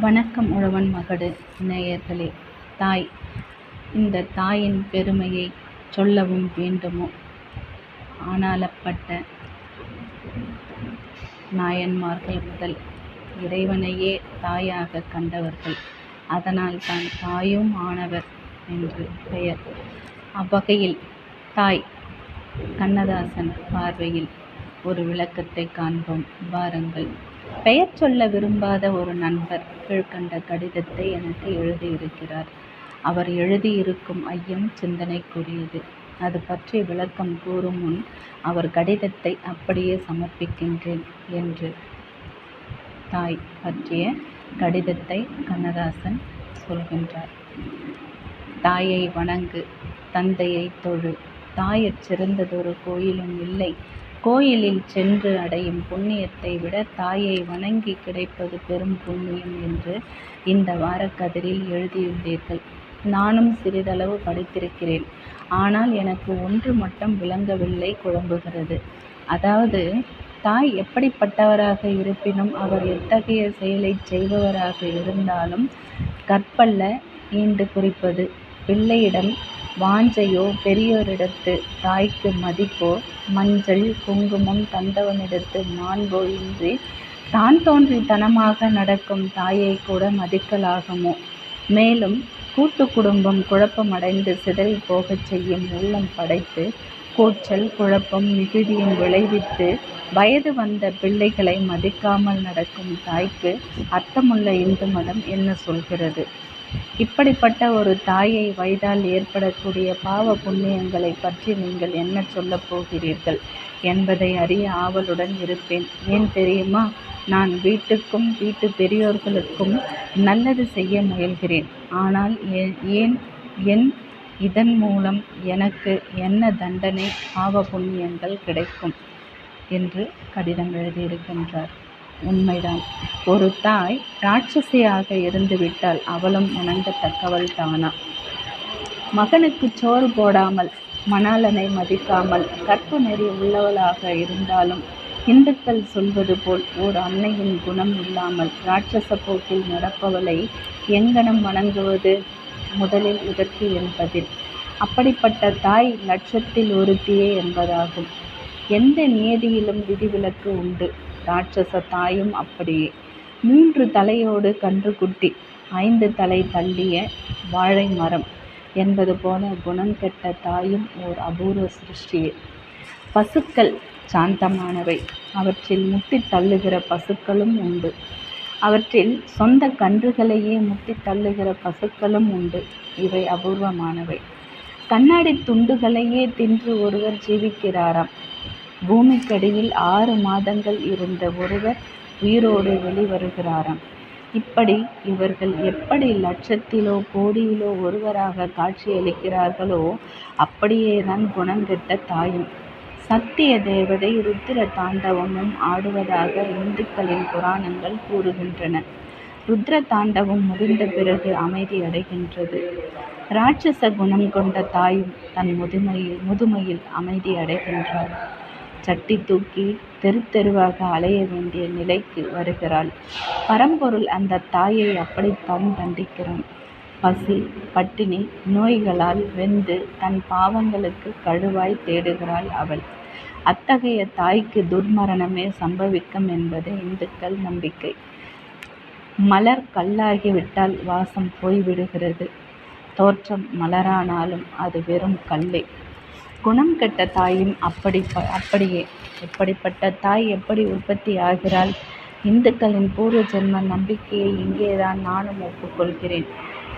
வணக்கம் உழவன் மகடு நேயர்களே. தாய் இந்த தாயின் பெருமையை சொல்லவும் வேண்டுமோ? ஆனாலப்பட்ட நாயன்மார்கள் முதல் இறைவனையே தாயாக கண்டவர்கள். அதனால் தான் தாயும் ஆனவர் என்று பெயர். அவ்வகையில் தாய் கண்ணதாசன் பார்வையில் ஒரு விளக்கத்தை காண்போம். வாருங்கள். பெயர் சொல்ல விரும்பாத ஒரு நண்பர் கீழ்கண்ட கடிதத்தை எனக்கு எழுதியிருக்கிறார். அவர் எழுதியிருக்கும் ஐயம் சிந்தனைக்குரியது. அது பற்றி விளக்கம் கூறும் முன் அவர் கடிதத்தை அப்படியே சமர்ப்பிக்கின்றேன் என்று தாய் பற்றிய கடிதத்தை கண்ணதாசன் சொல்கின்றார். தாயை வணங்கு தந்தையை தொழு. தாயற் சிறந்ததொரு கோயிலும் இல்லை. கோயிலில் சென்று அடையும் புண்ணியத்தை விட தாயை வணங்கி கிடைப்பது பெரும் புண்ணியம் என்று இந்த வாரக்கதிரில் எழுதியுள்ளீர்கள். நானும் சிறிதளவு படித்திருக்கிறேன். ஆனால் எனக்கு ஒன்று மட்டும் விளங்கவில்லை குழம்புகிறது. அதாவது தாய் எப்படிப்பட்டவராக இருப்பினும் அவர் எத்தகைய செயலை செய்பவராக இருந்தாலும் கற்பல்ல ஈண்டு குறிப்பது. பிள்ளையிடம் வாஞ்சையோ பெரியோரிடத்து தாய்க்கு மதிப்போ? மஞ்சள் குங்குமம் தந்தவனிடத்து மாண்போ? இன்றி தான் தோன்றித்தனமாக நடக்கும் தாயை கூட மதிக்கலாகுமோ? மேலும் கூட்டு குடும்பம் குழப்பமடைந்து சிதறி போகச் செய்யும் உள்ளம் படைத்து கூச்சல் குழப்பம் மிகுதியும் விளைவித்து வயது வந்த பிள்ளைகளை மதிக்காமல் நடக்கும் தாய்க்கு அர்த்தமுள்ள இந்து மதம் என்ன சொல்கிறது? இப்படிப்பட்ட ஒரு தாயை வயதால் ஏற்படக்கூடிய பாவ புண்ணியங்களை பற்றி நீங்கள் என்ன சொல்லப் போகிறீர்கள் என்பதை அறிய ஆவலுடன் இருப்பேன். ஏன் தெரியுமா? நான் வீட்டுக்கும் வீட்டு பெரியோர்களுக்கும் நல்லது செய்ய முயல்கிறேன். ஆனால் ஏன்? என் இதன் மூலம் எனக்கு என்ன தண்டனை பாவ புண்ணியங்கள் கிடைக்கும்? என்று கடிதம் எழுதியிருக்கின்றார். உண்மைதான். ஒரு தாய் ராட்சசியாக இருந்துவிட்டால் அவளும் உணங்கத்தக்கவள் தானா? மகனுக்கு சோறு போடாமல் மணாலனை மதிக்காமல் கற்பு நெறி உள்ளவளாக இருந்தாலும் இந்துக்கள் சொல்வது போல் ஓர் அன்னையின் குணம் இல்லாமல் ராட்சச போக்கில் நடப்பவளை எங்கனம் வணங்குவது முதலில் இதற்கு என்பதில். அப்படிப்பட்ட தாய் லட்சத்தில் ஒருத்தியே என்பதாகும். எந்த நியதியிலும் விதிவிலக்கு உண்டு. ராட்சச தாயும் அப்படியே மூன்று தலையோடு கன்றுக்குட்டி ஐந்து தலை தள்ளிய வாழை மரம் என்பது போல குணங்கெட்ட தாயும் ஓர் அபூர்வ சிருஷ்டியே. பசுக்கள் சாந்தமானவை. அவற்றில் முட்டி தள்ளுகிற பசுக்களும் உண்டு. அவற்றில் சொந்த கன்றுகளையே முட்டி தள்ளுகிற பசுக்களும் உண்டு. இவை அபூர்வமானவை. கண்ணாடி துண்டுகளையே தின்று ஒருவர் ஜீவிக்கிறாராம். பூமிக்கடியில் ஆறு மாதங்கள் இருந்த ஒருவர் உயிரோடு வெளிவருகிறாராம். இப்படி இவர்கள் எப்படி லட்சத்திலோ கோடியிலோ ஒருவராக காட்சியளிக்கிறார்களோ அப்படியேதான் குணங்கெட்ட தாயும். சத்திய தேவதை ருத்திர தாண்டவமும் ஆடுவதாக இந்துக்களின் புராணங்கள் கூறுகின்றன. ருத்ர தாண்டவம் முடிந்த பிறகு அமைதி அடைகின்றது. ராட்சச குணம் கொண்ட தாயும் தன் முதுமையில் முதுமையில் அமைதி அடைகின்றாள் சட்டி தூக்கி தெரு தெருவாக அலைய வேண்டிய நிலைக்கு வருகிறாள். பரம்பொருள் அந்த தாயை அப்படித்தான் தண்டிக்கிறான். பசி பட்டினி நோய்களால் வெந்து தன் பாவங்களுக்கு கழுவாய் தேடுகிறாள் அவள். அத்தகைய தாய்க்கு துர்மரணமே சம்பவிக்கும் என்பது இந்துக்கள் நம்பிக்கை. மலர் கல்லாகிவிட்டால் வாசம் போய்விடுகிறது. தோற்றம் மலரானாலும் அது வெறும் கல்லே. குணம் கெட்ட தாயும் அப்படி அப்படியே. இப்படிப்பட்ட தாய் எப்படி உற்பத்தி ஆகிறாள்? இந்துக்களின் பூர்வ ஜென்ம நம்பிக்கையை இங்கேதான் நானும் ஒப்புக்கொள்கிறேன்.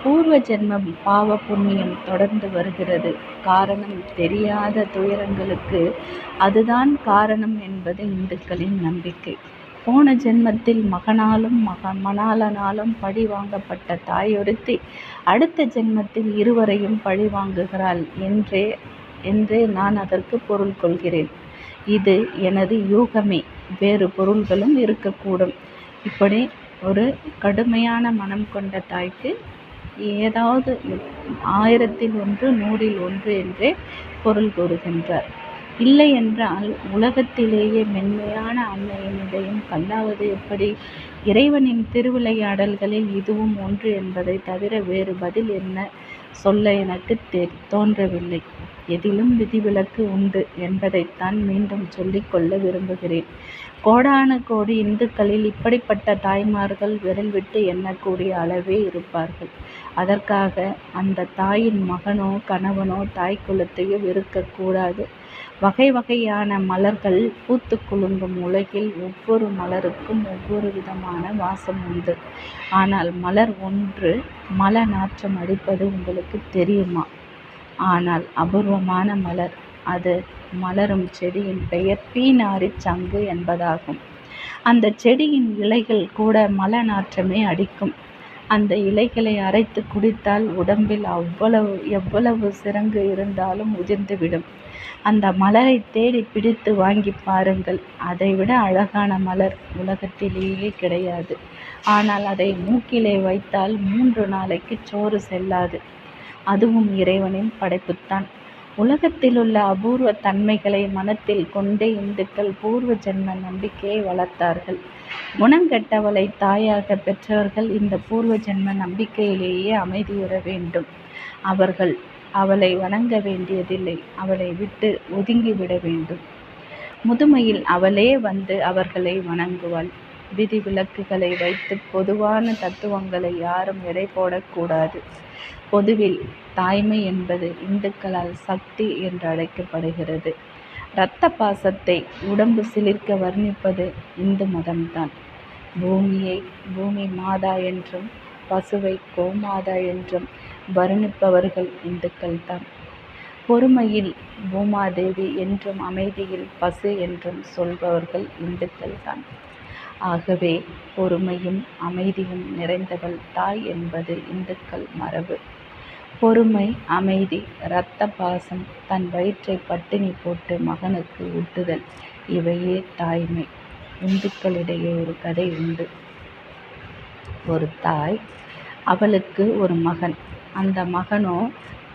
பூர்வ ஜென்மம் பாவ புண்ணியம் தொடர்ந்து வருகிறது. காரணம் தெரியாத துயரங்களுக்கு அதுதான் காரணம் என்பது இந்துக்களின் நம்பிக்கை. போன ஜென்மத்தில் மகனாலும் மக மணாலனாலும் பழி வாங்கப்பட்ட தாயொருத்தி அடுத்த ஜென்மத்தில் இருவரையும் பழி வாங்குகிறாள் என்றே என்றே நான் அதற்கு பொருள் கொள்கிறேன். இது எனது யூகமே. வேறு பொருள்களும் இருக்கக்கூடும். இப்படி ஒரு கடுமையான மனம் கொண்ட தாய்க்கு ஏதாவது ஆயிரத்தில் ஒன்று நூறில் ஒன்று என்றே பொருள் கூறுகின்றார். இல்லை என்றால் உலகத்திலேயே மென்மையான அன்னையின் இதயம் கல்லாவது எப்படி? இறைவனின் திருவிளையாடல்களில் இதுவும் ஒன்று என்பதை தவிர வேறு பதில் என்ன? சொல்ல எனக்கு தெ தோன்றவில்லை. எதிலும் விதிவிலக்கு உண்டு என்பதைத்தான் மீண்டும் சொல்லிக்கொள்ள விரும்புகிறேன். கோடான கோடி இந்துக்களில் இப்படிப்பட்ட தாய்மார்கள் விரல் விட்டு எண்ணக்கூடிய அளவே இருப்பார்கள். அதற்காக அந்த தாயின் மகனோ கணவனோ தாய் குலத்தையோ வெறுக்கக்கூடாது வகை வகையான மலர்கள் பூத்து குலுங்கும் உலகில் ஒவ்வொரு மலருக்கும் ஒவ்வொரு விதமான வாசம் உண்டு. ஆனால் மலர் ஒன்று மல நாற்றம் அடிப்பது உங்களுக்கு தெரியுமா? ஆனால் அபூர்வமான மலர் அது மலரும் செடியின் பெயர் பீனாரிச் சங்கு என்பதாகும். அந்த செடியின் இலைகள் கூட மல நாற்றமே அடிக்கும். அந்த இலைகளை அரைத்து குடித்தால் உடம்பில் அவ்வளவு எவ்வளவு சிரங்கு இருந்தாலும் உதிர்ந்துவிடும். அந்த மலரை தேடி பிடித்து வாங்கி பாருங்கள். அதைவிட அழகான மலர் உலகத்திலேயே கிடையாது. ஆனால் அதை மூக்கிலே வைத்தால் மூன்று நாளைக்கு சோறு செல்லாது. அதுவும் இறைவனின் படைப்புத்தான். உலகத்திலுள்ள அபூர்வ தன்மைகளை மனத்தில் கொண்டே இந்துக்கள் பூர்வ ஜென்ம நம்பிக்கையை வளர்த்தார்கள். குணங்கெட்டவளை தாயாக பெற்றவர்கள் இந்த பூர்வ ஜென்ம நம்பிக்கையிலேயே அமைதியுற வேண்டும். அவர்கள் அவளை வணங்க வேண்டியதில்லை. அவளை விட்டு ஒதுங்கிவிட வேண்டும். முதுமையில் அவளே வந்து அவர்களை வணங்குவாள். விதி விலக்குகளை வைத்து பொதுவான தத்துவங்களை யாரும் எடை போடக்கூடாது பொதுவில் தாய்மை என்பது இந்துக்களால் சக்தி என்று அழைக்கப்படுகிறது. இரத்த பாசத்தை உடம்பு சிலிர்க்க வர்ணிப்பது இந்து மதம்தான். பூமியை பூமி மாதா என்றும் பசுவை கோமாதா என்றும் வருணிப்பவர்கள் இந்துக்கள் தான். பொறுமையில் பூமாதேவி என்றும் அமைதியில் பசு என்றும் சொல்பவர்கள் இந்துக்கள்தான் ஆகவே பொறுமையும் அமைதியும் நிறைந்தவள் தாய் என்பது இந்துக்கள் மரபு. பொறுமை அமைதி இரத்த பாசம் தன் வயிற்றை பட்டினி போட்டு மகனுக்கு ஊட்டுதல் இவையே தாய்மை. இந்துக்களிடையே ஒரு கதை உண்டு. ஒரு தாய் அவளுக்கு ஒரு மகன். அந்த மகனோ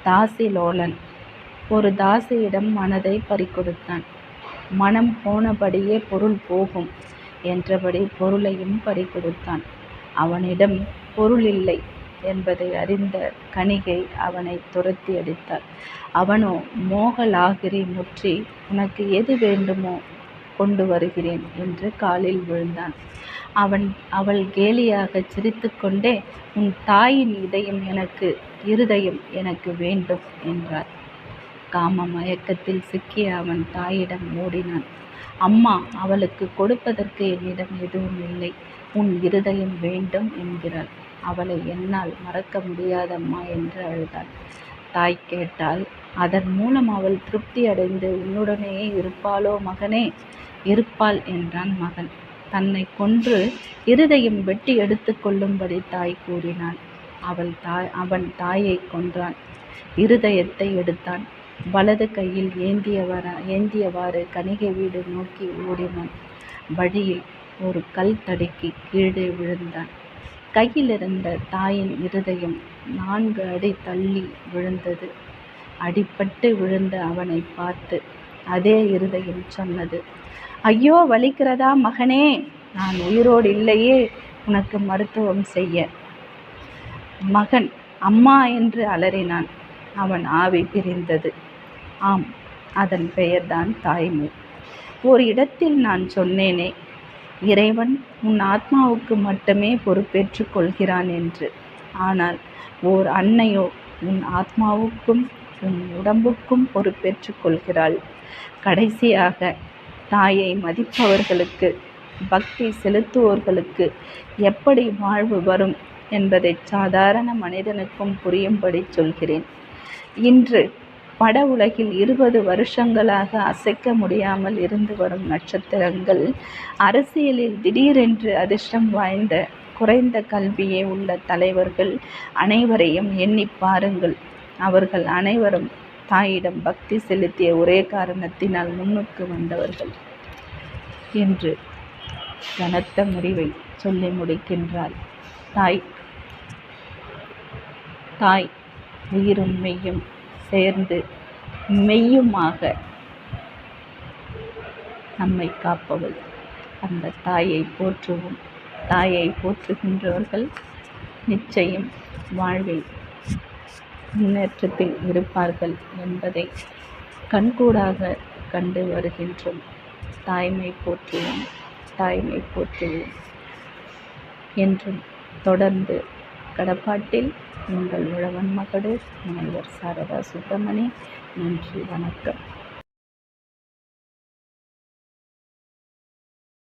தாசிலோலன். ஒரு தாசியிடம் மனதை பறிகொடுத்தான். மனம் போனபடியே பொருள் போகும் என்றபடி பொருளையும் பறிகொடுத்தான். அவனிடம் பொருள் இல்லை என்பதை அறிந்த கணிகை அவனை துரத்தி அடித்தாள் அவனோ மோகலாகிரி முற்றி உனக்கு எது வேண்டுமோ கொண்டு வருகிறேன் என்று காலில் விழுந்தான். அவன் அவள் கேலியாக சிரித்துக்கொண்டே உன் தாயின் இதயம் எனக்கு இருதயம் எனக்கு வேண்டும் என்றார் காம மயக்கத்தில் சிக்கிய அவன் தாயிடம் ஓடினான். அம்மா அவளுக்கு கொடுப்பதற்கு என்னிடம் எதுவும் இல்லை. உன் இருதயம் வேண்டும் என்கிறாள். அவளை என்னால் மறக்க முடியாதம்மா என்று அழுதாள். தாய் கேட்டால் அதன் மூலம் அவள் திருப்தி அடைந்து உன்னுடனேயே இருப்பாளோ மகனே? இருப்பாள் என்றான் மகன். தன்னை கொன்று இருதயம் வெட்டி எடுத்து கொள்ளும்படி தாய் கூறினாள் அவள் தாய் அவன் தாயை கொன்றான். இருதயத்தை எடுத்தான். வலது கையில் ஏந்தியவர ஏந்தியவாறு கணிகை வீடு நோக்கி ஓடினான். வழியில் ஒரு கல் தடுக்கி கீழே விழுந்தான். கையிலிருந்த தாயின் இருதயம் நான்கு அடி தள்ளி விழுந்தது. அடிப்பட்டு விழுந்த அவனை பார்த்து அதே இருதயம் சொன்னது. ஐயோ வலிக்கிறதா மகனே? நான் உயிரோடு இல்லையே உனக்கு மருத்துவம் செய்ய. மகன் அம்மா என்று அலறினான். அவன் ஆவி பிரிந்தது. ஆம் அதன் பெயர்தான் தாய்மை ஒரு இடத்தில் நான் சொன்னேனே இறைவன் உன் ஆத்மாவுக்கு மட்டுமே பொறுப்பேற்றுக் கொள்கிறான் என்று. ஆனால் ஓர் அன்னையோ உன் ஆத்மாவுக்கும் உன் உடம்புக்கும் பொறுப்பேற்றுக் கொள்கிறாள். கடைசியாக தாயை மதிப்பவர்களுக்கு பக்தி செலுத்துவோர்களுக்கு எப்படி வாழ்வு வரும் என்பதை சாதாரண மனிதனுக்கும் புரியும்படி சொல்கிறேன். இன்று பட உலகில் இருபது வருஷங்களாக அசைக்க முடியாமல் இருந்து வரும் நட்சத்திரங்கள் அரசியலில் திடீரென்று அதிர்ஷ்டம் வாய்ந்த குறைந்த கல்வியே உள்ள தலைவர்கள் அனைவரையும் எண்ணி பாருங்கள். அவர்கள் அனைவரும் தாயிடம் பக்தி செலுத்திய ஒரே காரணத்தினால் முன்னுக்கு வந்தவர்கள் என்று கனத்த முடிவை சொல்லி முடிக்கின்றாள். தாய் தாய் உயிரும் மெய்யும் சேர்ந்து மெய்யுமாக நம்மை காப்பவள். அந்த தாயை போற்றுவோம். தாயை போற்றுகின்றவர்கள் நிச்சயம் வாழ்வில் முன்னேற்றத்தில் இருப்பார்கள் என்பதை கண்கூடாக கண்டு வருகின்றோம். தாய்மை போற்றுவோம் தாய்மை போற்றுவோம் என்றும் தொடர்ந்து கடப்பாட்டில் உங்கள் உழவன் மகடு முனைவர் சாரதா சுப்பிரமணி நன்றி வணக்கம்.